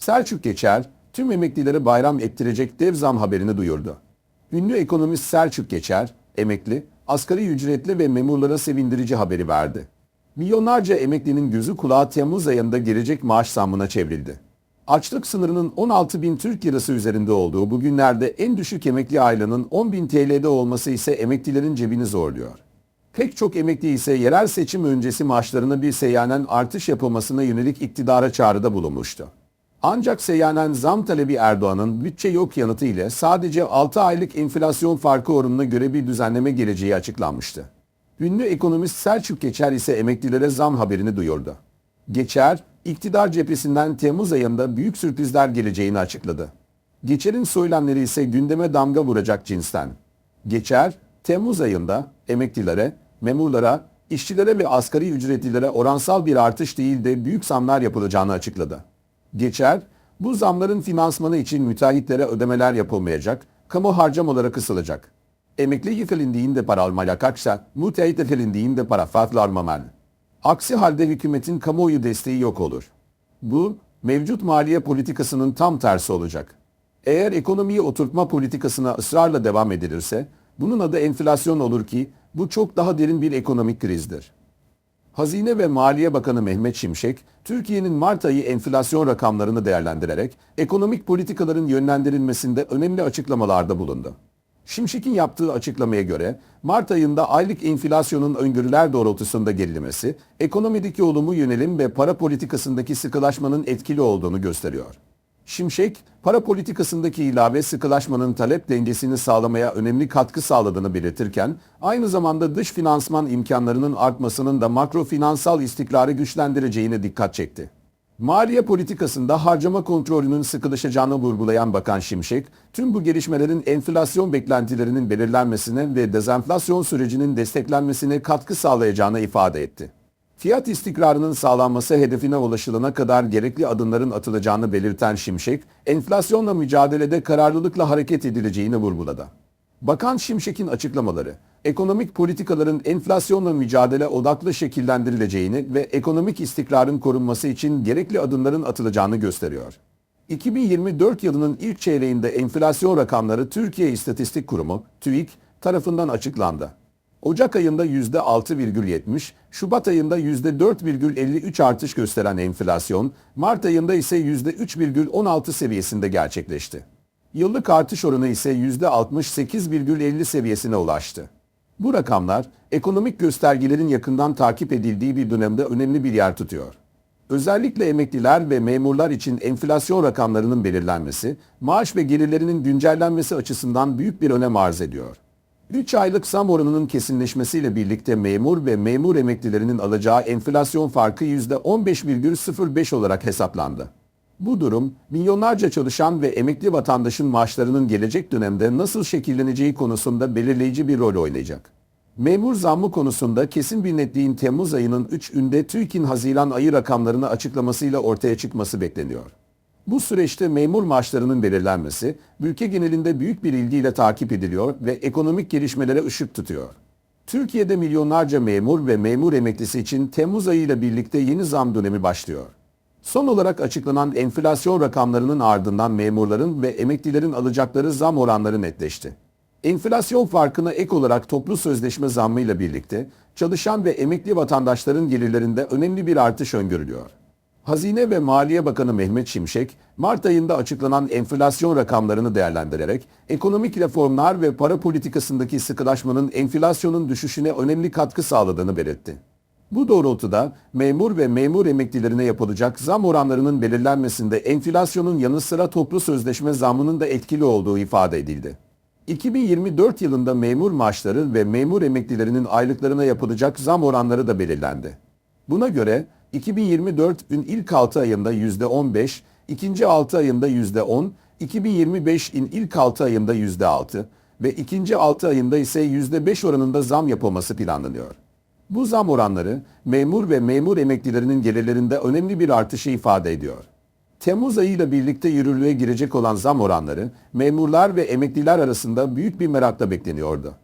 Selçuk Geçer, tüm emeklilere bayram ettirecek dev zam haberini duyurdu. Ünlü ekonomist Selçuk Geçer, emekli, asgari ücretli ve memurlara sevindirici haberi verdi. Milyonlarca emeklinin gözü kulağı Temmuz ayında gelecek maaş zammına çevrildi. Açlık sınırının 16 bin Türk lirası üzerinde olduğu bu günlerde en düşük emekli aylığının 10 bin TL'de olması ise emeklilerin cebini zorluyor. Pek çok emekli ise yerel seçim öncesi maaşlarına bir seyyanen artış yapılmasına yönelik iktidara çağrıda bulunmuştu. Ancak seyyanen zam talebi Erdoğan'ın bütçe yok yanıtı ile sadece 6 aylık enflasyon farkı oranına göre bir düzenleme geleceği açıklanmıştı. Ünlü ekonomist Selçuk Geçer ise emeklilere zam haberini duyurdu. Geçer, iktidar cephesinden Temmuz ayında büyük sürprizler geleceğini açıkladı. Geçer'in söylemleri ise gündeme damga vuracak cinsten. Geçer, Temmuz ayında emeklilere, memurlara, işçilere ve asgari ücretlilere oransal bir artış değil de büyük zamlar yapılacağını açıkladı. Geçer, bu zamların finansmanı için müteahhitlere ödemeler yapılmayacak, kamu harcamaları kısılacak. Emekli yıkılındığında para almayacaksa, müteahhit yıkılındığında para fazla Aksi halde hükümetin kamuoyu desteği yok olur. Bu, mevcut maliye politikasının tam tersi olacak. Eğer ekonomiyi oturtma politikasına ısrarla devam edilirse, bunun adı enflasyon olur ki bu çok daha derin bir ekonomik krizdir. Hazine ve Maliye Bakanı Mehmet Şimşek, Türkiye'nin Mart ayı enflasyon rakamlarını değerlendirerek ekonomik politikaların yönlendirilmesinde önemli açıklamalarda bulundu. Şimşek'in yaptığı açıklamaya göre Mart ayında aylık enflasyonun öngörüler doğrultusunda gerilemesi, ekonomideki olumlu yönelim ve para politikasındaki sıkılaşmanın etkili olduğunu gösteriyor. Şimşek, para politikasındaki ilave sıkılaşmanın talep dengesini sağlamaya önemli katkı sağladığını belirtirken, aynı zamanda dış finansman imkanlarının artmasının da makro finansal istikrarı güçlendireceğine dikkat çekti. Maliye politikasında harcama kontrolünün sıkılaşacağını vurgulayan Bakan Şimşek, tüm bu gelişmelerin enflasyon beklentilerinin belirlenmesine ve dezenflasyon sürecinin desteklenmesine katkı sağlayacağını ifade etti. Fiyat istikrarının sağlanması hedefine ulaşılana kadar gerekli adımların atılacağını belirten Şimşek, enflasyonla mücadelede kararlılıkla hareket edileceğini vurguladı. Bakan Şimşek'in açıklamaları, ekonomik politikaların enflasyonla mücadele odaklı şekillendirileceğini ve ekonomik istikrarın korunması için gerekli adımların atılacağını gösteriyor. 2024 yılının ilk çeyreğinde enflasyon rakamları Türkiye İstatistik Kurumu, TÜİK, tarafından açıklandı. Ocak ayında %6,70, Şubat ayında %4,53 artış gösteren enflasyon, Mart ayında ise %3,16 seviyesinde gerçekleşti. Yıllık artış oranı ise %68,50 seviyesine ulaştı. Bu rakamlar ekonomik göstergelerin yakından takip edildiği bir dönemde önemli bir yer tutuyor. Özellikle emekliler ve memurlar için enflasyon rakamlarının belirlenmesi, maaş ve gelirlerinin güncellenmesi açısından büyük bir önem arz ediyor. 3 aylık zam oranının kesinleşmesiyle birlikte memur ve memur emeklilerinin alacağı enflasyon farkı %15,05 olarak hesaplandı. Bu durum, milyonlarca çalışan ve emekli vatandaşın maaşlarının gelecek dönemde nasıl şekilleneceği konusunda belirleyici bir rol oynayacak. Memur zammı konusunda kesin bir netliğin Temmuz ayının 3'ünde TÜİK'in Haziran ayı rakamlarını açıklamasıyla ortaya çıkması bekleniyor. Bu süreçte memur maaşlarının belirlenmesi, ülke genelinde büyük bir ilgiyle takip ediliyor ve ekonomik gelişmelere ışık tutuyor. Türkiye'de milyonlarca memur ve memur emeklisi için Temmuz ayı ile birlikte yeni zam dönemi başlıyor. Son olarak açıklanan enflasyon rakamlarının ardından memurların ve emeklilerin alacakları zam oranları netleşti. Enflasyon farkına ek olarak toplu sözleşme zammıyla birlikte çalışan ve emekli vatandaşların gelirlerinde önemli bir artış öngörülüyor. Hazine ve Maliye Bakanı Mehmet Şimşek, Mart ayında açıklanan enflasyon rakamlarını değerlendirerek ekonomik reformlar ve para politikasındaki sıkılaşmanın enflasyonun düşüşüne önemli katkı sağladığını belirtti. Bu doğrultuda memur ve memur emeklilerine yapılacak zam oranlarının belirlenmesinde enflasyonun yanı sıra toplu sözleşme zammının da etkili olduğu ifade edildi. 2024 yılında memur maaşları ve memur emeklilerinin aylıklarına yapılacak zam oranları da belirlendi. Buna göre 2024'ün ilk 6 ayında %15, ikinci 6 ayında %10, 2025'in ilk 6 ayında %6 ve ikinci 6 ayında ise %5 oranında zam yapılması planlanıyor. Bu zam oranları memur ve memur emeklilerinin gelirlerinde önemli bir artışı ifade ediyor. Temmuz ayıyla birlikte yürürlüğe girecek olan zam oranları memurlar ve emekliler arasında büyük bir merakla bekleniyordu.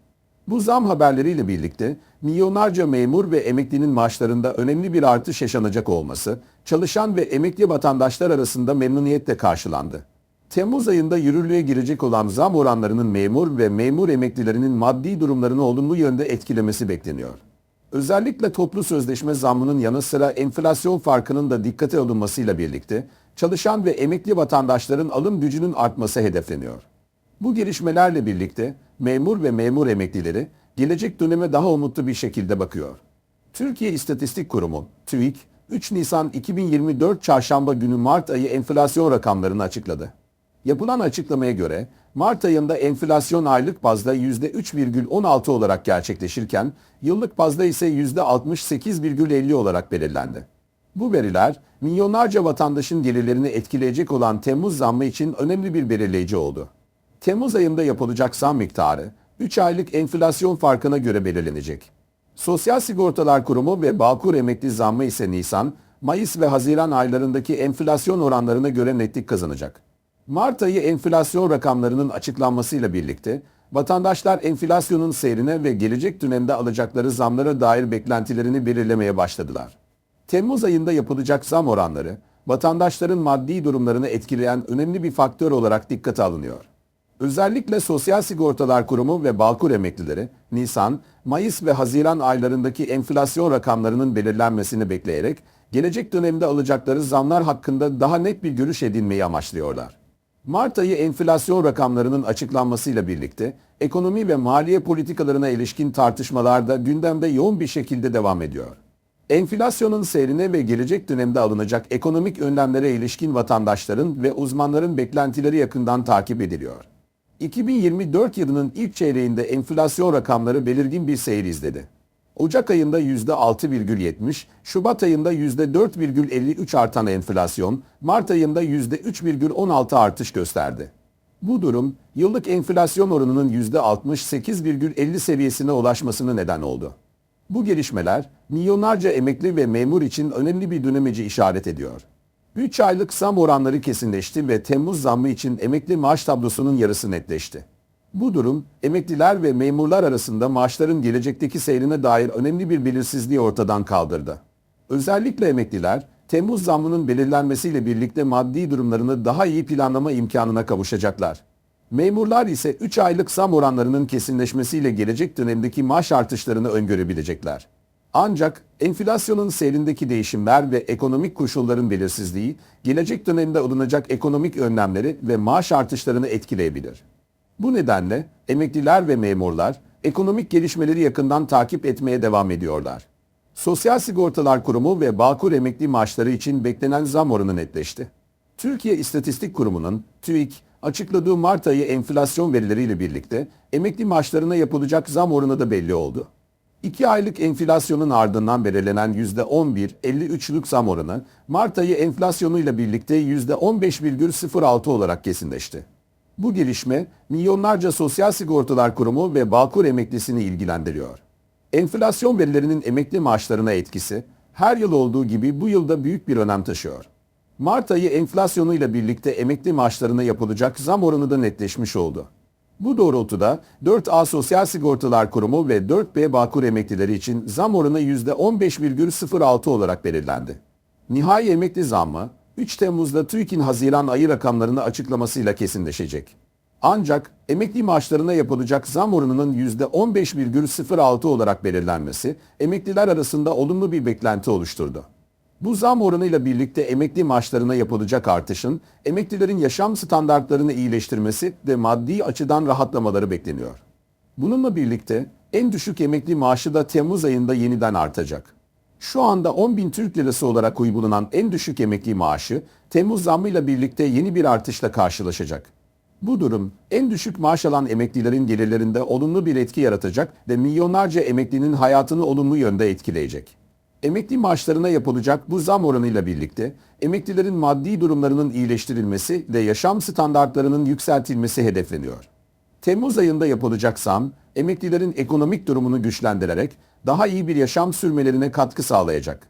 Bu zam haberleriyle birlikte milyonlarca memur ve emeklinin maaşlarında önemli bir artış yaşanacak olması, çalışan ve emekli vatandaşlar arasında memnuniyetle karşılandı. Temmuz ayında yürürlüğe girecek olan zam oranlarının memur ve memur emeklilerinin maddi durumlarını olumlu yönde etkilemesi bekleniyor. Özellikle toplu sözleşme zammının yanı sıra enflasyon farkının da dikkate alınmasıyla birlikte çalışan ve emekli vatandaşların alım gücünün artması hedefleniyor. Bu gelişmelerle birlikte memur ve memur emeklileri gelecek döneme daha umutlu bir şekilde bakıyor. Türkiye İstatistik Kurumu TÜİK 3 Nisan 2024 Çarşamba günü Mart ayı enflasyon rakamlarını açıkladı. Yapılan açıklamaya göre Mart ayında enflasyon aylık bazda %3,16 olarak gerçekleşirken yıllık bazda ise %68,50 olarak belirlendi. Bu veriler milyonlarca vatandaşın gelirlerini etkileyecek olan Temmuz zammı için önemli bir belirleyici oldu. Temmuz ayında yapılacak zam miktarı 3 aylık enflasyon farkına göre belirlenecek. Sosyal Sigortalar Kurumu ve Bağkur emekli zammı ise Nisan, Mayıs ve Haziran aylarındaki enflasyon oranlarına göre netlik kazanacak. Mart ayı enflasyon rakamlarının açıklanmasıyla birlikte vatandaşlar enflasyonun seyrine ve gelecek dönemde alacakları zamlara dair beklentilerini belirlemeye başladılar. Temmuz ayında yapılacak zam oranları vatandaşların maddi durumlarını etkileyen önemli bir faktör olarak dikkate alınıyor. Özellikle Sosyal Sigortalar Kurumu ve Balkur emeklileri Nisan, Mayıs ve Haziran aylarındaki enflasyon rakamlarının belirlenmesini bekleyerek gelecek dönemde alacakları zamlar hakkında daha net bir görüş edinmeyi amaçlıyorlar. Mart ayı enflasyon rakamlarının açıklanmasıyla birlikte ekonomi ve maliye politikalarına ilişkin tartışmalar da gündemde yoğun bir şekilde devam ediyor. Enflasyonun seyrine ve gelecek dönemde alınacak ekonomik önlemlere ilişkin vatandaşların ve uzmanların beklentileri yakından takip ediliyor. 2024 yılının ilk çeyreğinde enflasyon rakamları belirgin bir seyir izledi. Ocak ayında %6,70, Şubat ayında %4,53 artan enflasyon, Mart ayında %3,16 artış gösterdi. Bu durum, yıllık enflasyon oranının %68,50 seviyesine ulaşmasına neden oldu. Bu gelişmeler, milyonlarca emekli ve memur için önemli bir dönemeci işaret ediyor. 3 aylık zam oranları kesinleşti ve Temmuz zammı için emekli maaş tablosunun yarısı netleşti. Bu durum emekliler ve memurlar arasında maaşların gelecekteki seyrine dair önemli bir belirsizliği ortadan kaldırdı. Özellikle emekliler Temmuz zammının belirlenmesiyle birlikte maddi durumlarını daha iyi planlama imkanına kavuşacaklar. Memurlar ise 3 aylık zam oranlarının kesinleşmesiyle gelecek dönemdeki maaş artışlarını öngörebilecekler. Ancak enflasyonun seyrindeki değişimler ve ekonomik koşulların belirsizliği gelecek dönemde alınacak ekonomik önlemleri ve maaş artışlarını etkileyebilir. Bu nedenle emekliler ve memurlar ekonomik gelişmeleri yakından takip etmeye devam ediyorlar. Sosyal Sigortalar Kurumu ve Bağkur emekli maaşları için beklenen zam oranı netleşti. Türkiye İstatistik Kurumu'nun TÜİK açıkladığı Mart ayı enflasyon verileriyle birlikte emekli maaşlarına yapılacak zam oranı da belli oldu. 2 aylık enflasyonun ardından belirlenen %11.53'lük zam oranı Mart ayı enflasyonuyla birlikte %15,06 olarak kesinleşti. Bu gelişme milyonlarca Sosyal Sigortalar Kurumu ve Bağkur emeklisini ilgilendiriyor. Enflasyon verilerinin emekli maaşlarına etkisi her yıl olduğu gibi bu yılda büyük bir önem taşıyor. Mart ayı enflasyonuyla birlikte emekli maaşlarına yapılacak zam oranı da netleşmiş oldu. Bu doğrultuda 4A Sosyal Sigortalar Kurumu ve 4B Bağkur emeklileri için zam oranı %15,06 olarak belirlendi. Nihai emekli zammı 3 Temmuz'da TÜİK'in Haziran ayı rakamlarını açıklamasıyla kesinleşecek. Ancak emekli maaşlarına yapılacak zam oranının %15,06 olarak belirlenmesi emekliler arasında olumlu bir beklenti oluşturdu. Bu zam oranıyla birlikte emekli maaşlarına yapılacak artışın emeklilerin yaşam standartlarını iyileştirmesi ve maddi açıdan rahatlamaları bekleniyor. Bununla birlikte en düşük emekli maaşı da Temmuz ayında yeniden artacak. Şu anda 10 bin Türk lirası olarak uygulanan en düşük emekli maaşı Temmuz zammıyla birlikte yeni bir artışla karşılaşacak. Bu durum en düşük maaş alan emeklilerin gelirlerinde olumlu bir etki yaratacak ve milyonlarca emeklinin hayatını olumlu yönde etkileyecek. Emekli maaşlarına yapılacak bu zam oranıyla birlikte emeklilerin maddi durumlarının iyileştirilmesi ve yaşam standartlarının yükseltilmesi hedefleniyor. Temmuz ayında yapılacak zam, emeklilerin ekonomik durumunu güçlendirerek daha iyi bir yaşam sürmelerine katkı sağlayacak.